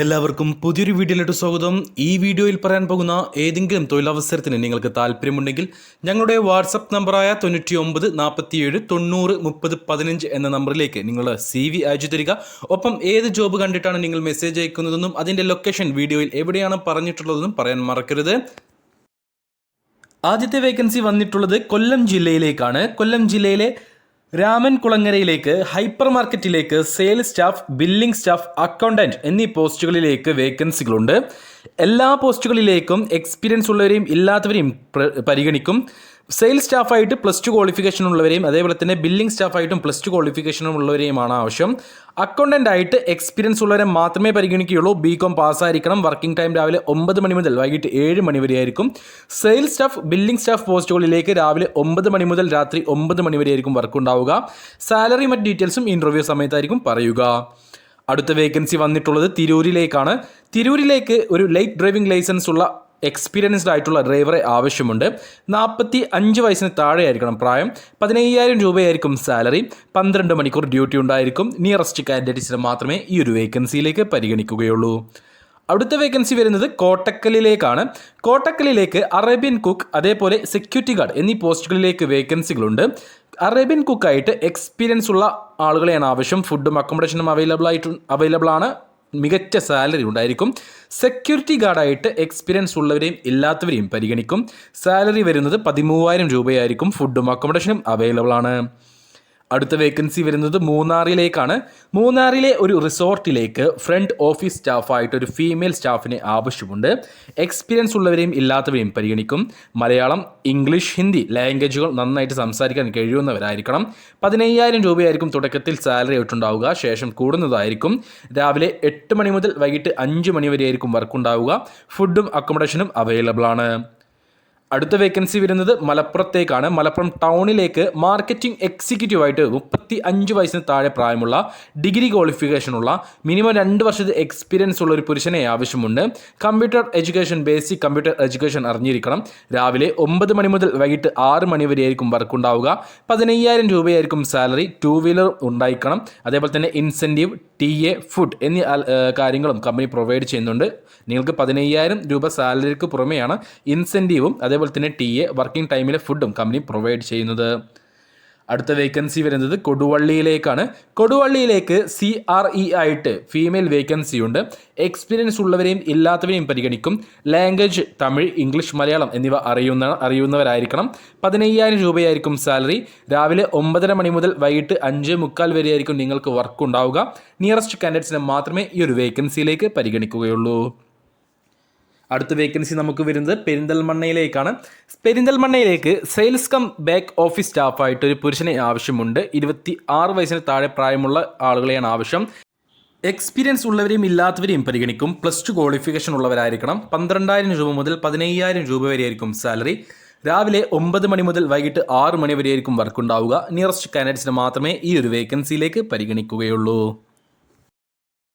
എല്ലാവർക്കും പുതിയൊരു വീഡിയോയിലോട്ട് സ്വാഗതം. ഈ വീഡിയോയിൽ പറയാൻ പോകുന്ന ഏതെങ്കിലും തൊഴിലവസരത്തിന് നിങ്ങൾക്ക് താല്പര്യമുണ്ടെങ്കിൽ ഞങ്ങളുടെ വാട്സപ്പ് നമ്പറായ തൊണ്ണൂറ്റി ഒമ്പത് നാൽപ്പത്തിയേഴ് തൊണ്ണൂറ് മുപ്പത് പതിനഞ്ച് എന്ന നമ്പറിലേക്ക് നിങ്ങൾ സി വി അയച്ചു തരിക. ഒപ്പം ഏത് ജോബ് കണ്ടിട്ടാണ് നിങ്ങൾ മെസ്സേജ് അയക്കുന്നതെന്നും അതിന്റെ ലൊക്കേഷൻ വീഡിയോയിൽ എവിടെയാണ് പറഞ്ഞിട്ടുള്ളതെന്നും പറയാൻ മറക്കരുത്. ആദ്യത്തെ വേക്കൻസി വന്നിട്ടുള്ളത് കൊല്ലം ജില്ലയിലേക്കാണ്. കൊല്ലം ജില്ലയിലെ രാമൻ കുളങ്ങരയിലേക്ക് ഹൈപ്പർ മാർക്കറ്റിലേക്ക് sales staff billing staff accountant എന്നീ പോസ്റ്റുകളിലേക്ക് വേക്കൻസികളുണ്ട്. എല്ലാ പോസ്റ്റുകളിലേക്കും എക്സ്പീരിയൻസ് ഉള്ളവരെയും ഇല്ലാത്തവരെയും പരിഗണിക്കും. സെയിൽസ് സ്റ്റാഫായിട്ട് പ്ലസ് ടു ക്വാളിഫിക്കേഷൻ ഉള്ളവരെയും അതേപോലെ തന്നെ ബില്ലിംഗ് സ്റ്റാഫായിട്ടും പ്ലസ് ടു ക്വാളിഫിക്കേഷനും ഉള്ളവരെയുമാണ് ആവശ്യം. അക്കൗണ്ടന്റ് ആയിട്ട് എക്സ്പീരിയൻസ് ഉള്ളവരെ മാത്രമേ പരിഗണിക്കുകയുള്ളൂ. ബി കോം പാസ്സായിരിക്കണം വർക്കിംഗ് ടൈം രാവിലെ ഒമ്പത് മണി മുതൽ വൈകിട്ട് ഏഴ് മണി വരെ ആയിരിക്കും സെയിൽസ് സ്റ്റാഫ് ബില്ലിംഗ് സ്റ്റാഫ് പോസ്റ്റുകളിലേക്ക് രാവിലെ ഒമ്പത് മണി മുതൽ രാത്രി ഒമ്പത് മണി വരെ ആയിരിക്കും വർക്ക് ഉണ്ടാവുക. സാലറി മറ്റ് ഡീറ്റെയിൽസും ഇന്റർവ്യൂ സമയത്തായിരിക്കും പറയുക. അടുത്ത വേക്കൻസി വന്നിട്ടുള്ളത് തിരൂരിലേക്കാണ്. തിരൂരിലേക്ക് ഒരു ലൈറ്റ് ഡ്രൈവിംഗ് ലൈസൻസ് ഉള്ള എക്സ്പീരിയൻസ്ഡ് ആയിട്ടുള്ള ഡ്രൈവറെ ആവശ്യമുണ്ട്. നാൽപ്പത്തി അഞ്ച് വയസ്സിന് താഴെയായിരിക്കണം പ്രായം. പതിനയ്യായിരം രൂപയായിരിക്കും സാലറി പന്ത്രണ്ട് മണിക്കൂർ ഡ്യൂട്ടി ഉണ്ടായിരിക്കും. നിയറസ്റ്റ് കാൻഡിഡേറ്റ്സിന് മാത്രമേ ഈ ഒരു വേക്കൻസിയിലേക്ക് പരിഗണിക്കുകയുള്ളൂ. അടുത്ത വേക്കൻസി വരുന്നത് കോട്ടക്കലിലേക്കാണ്. കോട്ടക്കലിലേക്ക് അറേബ്യൻ കുക്ക് അതേപോലെ സെക്യൂരിറ്റി ഗാർഡ് എന്നീ പോസ്റ്റുകളിലേക്ക് വേക്കൻസികളുണ്ട് അറേബ്യൻ കുക്കായിട്ട് എക്സ്പീരിയൻസ് ഉള്ള ആളുകളെയാണ് ആവശ്യം. ഫുഡും അക്കോമഡേഷനും അവൈലബിൾ ആയിട്ട് അവൈലബിൾ ആണ്. മികച്ച സാലറി ഉണ്ടായിരിക്കും. സെക്യൂരിറ്റി ഗാർഡായിട്ട് എക്സ്പീരിയൻസ് ഉള്ളവരെയും ഇല്ലാത്തവരെയും പരിഗണിക്കും. സാലറി വരുന്നത് പതിമൂവായിരം രൂപയായിരിക്കും. ഫുഡും അക്കോമഡേഷനും അവൈലബിൾ ആണ്. അടുത്ത വേക്കൻസി വരുന്നത് മൂന്നാറിലേക്കാണ്. മൂന്നാറിലെ ഒരു റിസോർട്ടിലേക്ക് ഫ്രണ്ട് ഓഫീസ് സ്റ്റാഫായിട്ട് ഒരു ഫീമെയിൽ സ്റ്റാഫിനെ ആവശ്യമുണ്ട്. എക്സ്പീരിയൻസ് ഉള്ളവരെയും ഇല്ലാത്തവരെയും പരിഗണിക്കും. മലയാളം ഇംഗ്ലീഷ് ഹിന്ദി ലാംഗ്വേജുകൾ നന്നായിട്ട് സംസാരിക്കാൻ കഴിയുന്നവരായിരിക്കണം. പതിനയ്യായിരം രൂപയായിരിക്കും തുടക്കത്തിൽ സാലറി ആയിട്ടുണ്ടാവുക. ശേഷം കൂടുന്നതായിരിക്കും. രാവിലെ എട്ട് മണി മുതൽ വൈകിട്ട് അഞ്ച് മണി വരെയായിരിക്കും വർക്ക് ഉണ്ടാവുക. ഫുഡും അക്കോമഡേഷനും അവൈലബിൾ ആണ്. അടുത്ത വേക്കൻസി വരുന്നത് മലപ്പുറത്തേക്കാണ്. മലപ്പുറം ടൗണിലേക്ക് മാർക്കറ്റിംഗ് എക്സിക്യൂട്ടീവ് ആയിട്ട് മുപ്പത്തി അഞ്ച് വയസ്സിന് താഴെ പ്രായമുള്ള ഡിഗ്രി ക്വാളിഫിക്കേഷനുള്ള മിനിമം രണ്ട് വർഷത്തെ എക്സ്പീരിയൻസ് ഉള്ള ഒരു പുരുഷനെ ആവശ്യമുണ്ട്. Computer education basic computer education അറിഞ്ഞിരിക്കണം. രാവിലെ ഒമ്പത് മണി മുതൽ വൈകിട്ട് ആറ് മണി വരെയായിരിക്കും വർക്ക് ഉണ്ടാവുക. പതിനയ്യായിരം രൂപയായിരിക്കും സാലറി ടു വീലർ ഉണ്ടായിരിക്കണം. അതേപോലെ തന്നെ ഇൻസെന്റീവ് ടി എ ഫുഡ് എന്നീ കാര്യങ്ങളും കമ്പനി പ്രൊവൈഡ് ചെയ്യുന്നുണ്ട്. നിങ്ങൾക്ക് പതിനയ്യായിരം രൂപ സാലറിക്ക് പുറമെയാണ് ഇൻസെന്റീവും അതേപോലെ തന്നെ ടി എ വർക്കിംഗ് ടൈമിലെ ഫുഡും കമ്പനി പ്രൊവൈഡ് ചെയ്യുന്നത്. അടുത്ത വേക്കൻസി വരുന്നത് കൊടുവള്ളിയിലേക്കാണ്. കൊടുവള്ളിയിലേക്ക് സി ആർ ഇ ആയിട്ട് ഫീമെയിൽ വേക്കൻസി ഉണ്ട്. എക്സ്പീരിയൻസ് ഉള്ളവരെയും ഇല്ലാത്തവരെയും പരിഗണിക്കും. ലാംഗ്വേജ് തമിഴ് ഇംഗ്ലീഷ് മലയാളം എന്നിവ അറിയുന്ന അറിയുന്നവരായിരിക്കണം. പതിനയ്യായിരം രൂപയായിരിക്കും സാലറി രാവിലെ ഒമ്പതര മണി മുതൽ വൈകിട്ട് അഞ്ച് മുക്കാൽ വരെയായിരിക്കും നിങ്ങൾക്ക് വർക്ക് ഉണ്ടാവുക. നിയറസ്റ്റ് കാൻഡിഡേറ്റ്സിനെ മാത്രമേ ഈ ഒരു വേക്കൻസിയിലേക്ക് പരിഗണിക്കുകയുള്ളൂ. അടുത്ത വേക്കൻസി നമുക്ക് വരുന്നത് പെരിന്തൽമണ്ണയിലേക്കാണ്. പെരിന്തൽമണ്ണയിലേക്ക് സെയിൽസ് കം ബാക്ക് ഓഫീസ് സ്റ്റാഫായിട്ട് ഒരു പുരുഷനെ ആവശ്യമുണ്ട്. ഇരുപത്തി ആറ് വയസ്സിന് താഴെ പ്രായമുള്ള ആളുകളെയാണ് ആവശ്യം. എക്സ്പീരിയൻസ് ഉള്ളവരെയും ഇല്ലാത്തവരെയും പരിഗണിക്കും. പ്ലസ് ടു ക്വാളിഫിക്കേഷൻ ഉള്ളവരായിരിക്കണം. പന്ത്രണ്ടായിരം രൂപ മുതൽ പതിനയ്യായിരം രൂപ വരെയായിരിക്കും സാലറി രാവിലെ ഒമ്പത് മണി മുതൽ വൈകിട്ട് ആറ് മണി വരെയായിരിക്കും വർക്ക് ഉണ്ടാവുക. നിയറസ്റ്റ് കാൻഡിഡേറ്റ്സിന് മാത്രമേ ഈ ഒരു വേക്കൻസിയിലേക്ക് പരിഗണിക്കുകയുള്ളൂ.